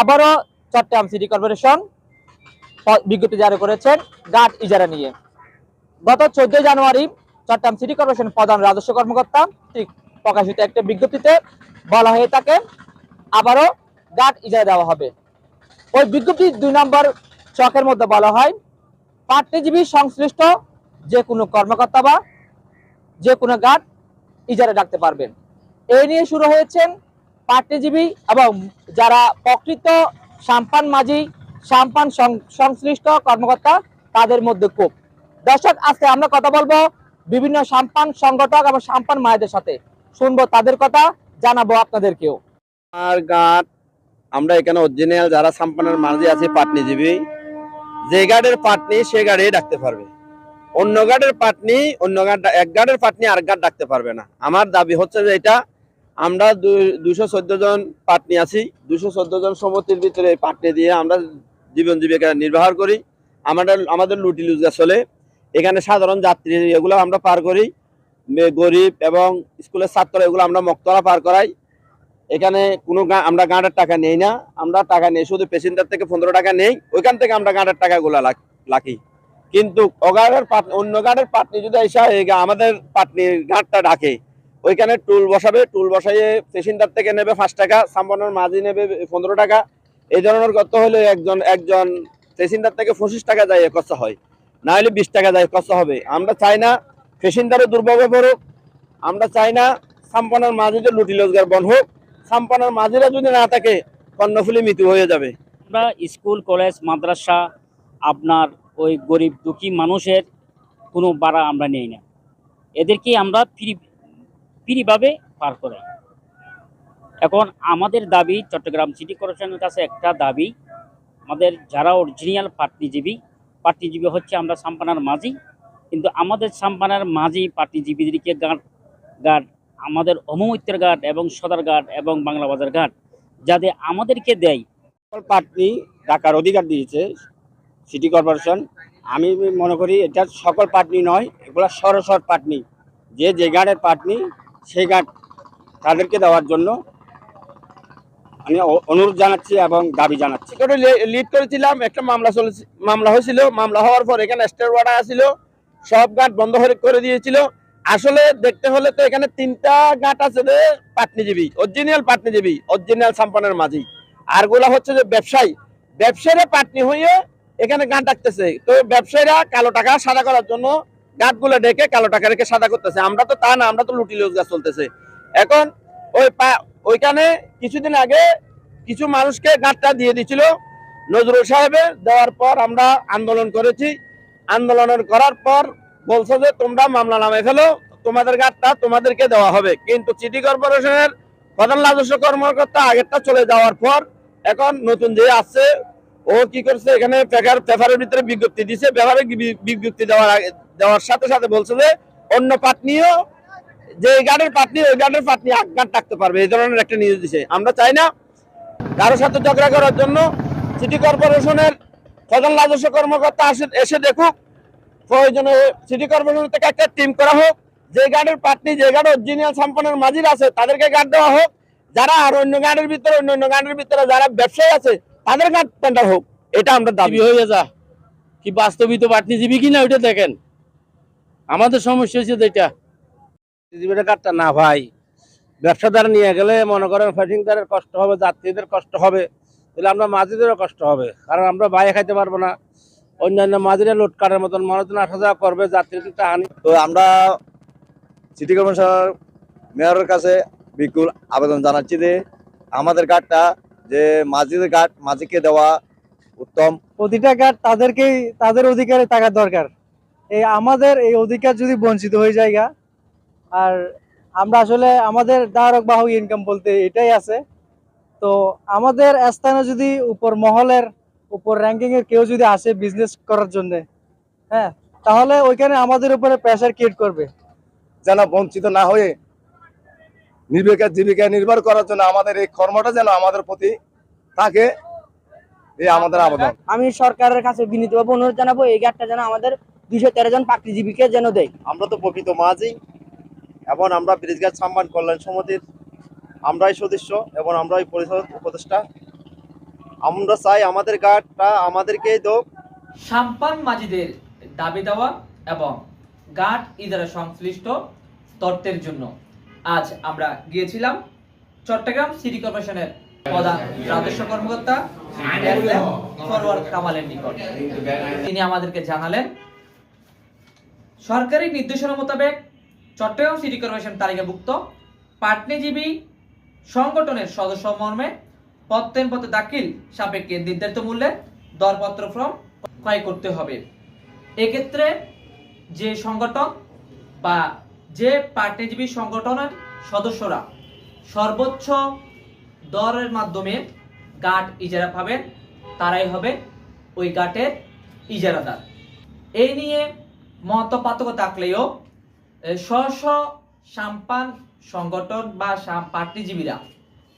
আবারও Chittagong city corporation বিজ্ঞপ্তি জারি করেছেন গার্ড ইজারা নিয়ে। গত চোদ্দই জানুয়ারি চট্টগ্রাম সিটি কর্পোরেশন প্রধান রাজস্ব কর্মকর্তা প্রকাশিত একটা বিজ্ঞপ্তিতে বলা হয়ে থাকে, আবারও গার্ড ইজারা দেওয়া হবে। ওই বিজ্ঞপ্তি দুই নম্বর চকের মধ্যে বলা হয় পাট্যজীবী সংশ্লিষ্ট যে কোনো কর্মকর্তা বা যে কোনো গার্ড ইজারা ডাকতে পারবেন। এই নিয়ে শুরু হয়েছেন পাট্যজীবী এবং যারা প্রকৃত সাম্পান মাঝি, সাম্পান সংশ্লিষ্ট কর্মকর্তা, তাদের মধ্যে খুব। দর্শক, আজকে আমরা কথা বলব বিভিন্ন সাম্পান সংগঠক এবং সাম্পান মায়েদের সাথে। শুনব তাদের কথা, জানাব আপনাদেরকেও। আর গাঁট, আমরা এখানে অরিজিনাল যারা সাম্পানের মাঝে আছে, পাটনিজীবী, যে গার্ডের পাটনি, সে গাড়ি ডাকতে পারবে। অন্য গার্ডের পাটনি, অন্য গার্ড এক গার্ডের পাটনি, আর গার্ড ডাকতে পারবে না। আমার দাবি হচ্ছে যে এটা আমরা দুশো চোদ্দ জন পাটনি আছি। দুশো চোদ্দ জন সমতির ভিতরে পাটনি দিয়ে আমরা জীবন জীবিকা নির্বাহ করি। আমাদের আমাদের লুটি লুজা চলে। এখানে সাধারণ যাত্রী এগুলো আমরা পার করি। গরিব এবং স্কুলের ছাত্র এগুলো আমরা মক্তরা পার করাই। এখানে কোনো আমরা গাঁটের টাকা নেই না। আমরা টাকা নেই, শুধু প্যাসেঞ্জার থেকে পনেরো টাকা নেই। ওইখান থেকে আমরা গাঁটের টাকাগুলো লাখি কিন্তু অগাড়ের পাট অন্য গাঁটের পাটনি যদি এসে আমাদের পাটনির গাঁটটা ডাকে ওইখানে টুল বসাবে টুল বসাইয়ে প্যাসেঞ্জার থেকে নেবে পাঁচ টাকা সাম্পানোর মাঝি নেবে পনেরো টাকা। এই ধরনের কত হলে একজন একজন প্যাসেঞ্জার থেকে পঁচিশ টাকা যায় কষ্ট হয়। না হলে বিশ টাকা যায় কষ্ট হবে। আমরা চাই না প্যাসেঞ্জারও দুর্ভোগে পড়ুক, আমরা চাই না সাম্পানোর মাঝিদের লুটি রোজগার বন হোক। সাম্পানোর মাঝিরা যদি না থাকে, কর্ণফুলি মৃত্যু হয়ে যাবে। আমরা স্কুল, কলেজ, মাদ্রাসা, আপনার ওই গরিব দুঃখী মানুষের কোনো বাড়া আমরা নেই না। এদেরকে আমরা ফ্রি ফ্রিভাবে পার করে। এখন আমাদের দাবি চট্টগ্রাম সিটি কর্পোরেশনের কাছে একটা দাবি। আমাদের যারা অরিজিনাল পাটনিজীবী পাটনিজীবী হচ্ছে আমরা সাম্পানার মাঝি। কিন্তু আমাদের সাম্পানার মাঝি পাটনিজীবীদেরকে গার্ড গার্ড আমাদের অমমৈত্যের গার্ড এবং সদর গার্ড এবং বাংলা বাজার গার্ড যাতে আমাদেরকে দেয়। পাটনি টাকার অধিকার দিয়েছে সিটি কর্পোরেশন আমি মনে করি এটা সকল পাটনি নয়, এগুলো সরসর পাটনি যে যে গার্ডের পাটনি সেই গার্ড তাদেরকে দেওয়ার জন্য আমি অনুরোধ জানাচ্ছি এবং দাবি জানাচ্ছি। লিড করেছিলাম, একটা মামলা চলেছে, মামলা হয়েছিল, মামলা হওয়ার পর এখানে স্টেট অর্ডার আসছিল সব গার্ড বন্ধ করে দিয়েছিল। আসলে দেখতে হলে তো এখানে তিনটা গাঁট আছে যে পাটনিজীবী অরিজিনাল পাটনিজীবী অরিজিনাল সাম্পানের মাঝি। আরগুলা হচ্ছে যে ব্যবসায়ী, ব্যবসায়ীরা পাটনি হয়ে এখানে গাঁট ডাকতেছে। তো ব্যবসায়ীরা কালো টাকা সাদা করার জন্য গাঁটগুলো ডেকে কালো টাকা রেখে সাদা করতেছে। আমরা তো তা না, আমরা তো লুটি রোজগার চলতেছে। এখন ওই ওইখানে কিছুদিন আগে কিছু মানুষকে গাঁটটা দিয়ে দিছিল নজরুল সাহেবের দেওয়ার পর আমরা আন্দোলন করেছি। আন্দোলনের করার পর বলছে যে, তোমরা মামলা নামে ফেলো, তোমাদের গাঁটটা তোমাদেরকে দেওয়া হবে। কিন্তু সিটি কর্পোরেশনের প্রধান রাজস্ব কর্মকর্তা আগেরটা চলে যাওয়ার পর এখন নতুন যে আসছে, ও কি করছে, এখানে পেপার, পেপারের ভিতরে বিজ্ঞপ্তি দিছে। পেপারে বি- বিজ্ঞপ্তি দেওয়ার আগে দেওয়ার সাথে সাথে বলছে যে অন্য পাটনিও, যে গার্ডের পাটনি, ওই গার্ডের পাটনি গার্ড থাকতে পারবে, এই ধরনের একটা নিউজ দিছে। আমরা চাই না কারোর সাথে ঝগড়া করার জন্য সিটি কর্পোরেশনের প্রধান রাজস্ব কর্মকর্তা এসে দেখুক, প্রয়োজনে সিটি কর্পোরেশন থেকে একটা টিম করা হোক, যে গার্ডের পাটনি, যে গার্ড অরিজিনাল সম্পন্নের মাঝির আছে, তাদেরকে গার্ড দেওয়া হোক। যারা আর অন্য গার্ডের ভিতরে অন্য অন্য গার্ডের ভিতরে যারা ব্যবসায়ী আছে, তাদের গার্ড টেন্ডার হোক, এটা আমরা দাবি হয়ে যা? কি বাস্তবিত পাটনিজীবী কিনা ওইটা দেখেন। আমাদের সমস্যা হচ্ছে যেটা জীবিকা কার্ডটা না ভাই। ব্যবসাদার নিয়ে গেলে মনে করেন ফ্যাটিংদারের কষ্ট হবে যাত্রীদের কষ্ট হবে তাহলে আমরা মাঝিদেরও কষ্ট হবে। কারণ আমরা বাইরে খাইতে পারব না। অন্যান্য মাঝিরা লোড কাটার মতন মানুষজন আসা যাওয়া করবে যাত্রীদের একটা হানি। তো আমরা সিটি কর্পোরেশনের মেয়রের কাছে বিকুল আবেদন জানাচ্ছি যে আমাদের কার্ডটা যে মাঝিদের কার্ড মাঝিকে দেওয়া উত্তম। প্রতিটা কার্ড তাদেরকেই তাদের অধিকারে থাকার দরকার। এই আমাদের এই অধিকার যদি বঞ্চিত হয়ে যায় আর আমরা আসলে আমাদের ধারক বাহক ইনকাম বলতে এটাই আছে। তো আমাদের স্থানে যদি উপর মহলের উপর র্যাঙ্কিং এর কেউ যদি আসে বিজনেস করার জন্য হ্যাঁ তাহলে ওইখানে আমাদের উপরে প্রেশার ক্রিয়েট করবে। যেন বঞ্চিত না হয়ে নির্বিকা জীবিকা নির্ভর করার জন্য আমাদের এই কর্মটা যেন আমাদের প্রতি থাকে এই আমাদের আবেদন। আমি সরকারের কাছে বিনীতভাবে অনুরোধ জানাব এই গাড়টা যেন আমাদের দুইশো তেরো জন পাকৃজীবীকে যেন দেয়। আমরা তো প্রকৃত মাঝি এবং আমরা ব্রিজঘাট সম্মান কল্যাণ সমিতির আমরাই সদস্য এবং আমরাই পরিষদ উপদেষ্টা। আমরা চাই আমাদের গাটটা আমাদেরকেই দোক। সাম্পান মাঝিদের দাবি দেওয়া এবং গাট ইদারা সংশ্লিষ্ট তত্ত্বের জন্য। আজ আমরা গিয়েছিলাম চট্টগ্রাম সিটি কর্পোরেশনের প্রধান রাজস্ব কর্মকর্তা ফরওয়ার্ড কামালের নিকট। তিনি আমাদেরকে জানালেন সরকারি নির্দেশনা মোতাবেক চট্টগ্রাম সিটি কর্পোরেশন তালিকাভুক্ত পাটনিজীবী সংগঠনের সদস্য মর্মে প্রত্যয়ন পথে দাখিল সাপেক্ষে নির্ধারিত মূল্যে দরপত্র ফর্ম ক্রয় করতে হবে। এক্ষেত্রে যে সংগঠন বা যে পার্টিজীবী সংগঠনের সদস্যরা সর্বোচ্চ দরের মাধ্যমে গাট ইজারা পাবেন, তারাই হবে ওই গাটের ইজারাদার। এই নিয়ে মত পার্থক্য থাকলেও স্ব সাম্পান সংগঠন বা পার্টিজীবীরা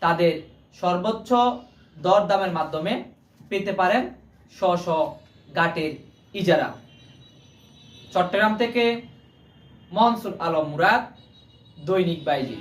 তাদের সর্বোচ্চ দরদামের মাধ্যমে পেতে পারেন স্ব স্ব গাটের ইজারা। চট্টগ্রাম থেকে মনসুর আলম মুরাদ, দৈনিক বাইজি।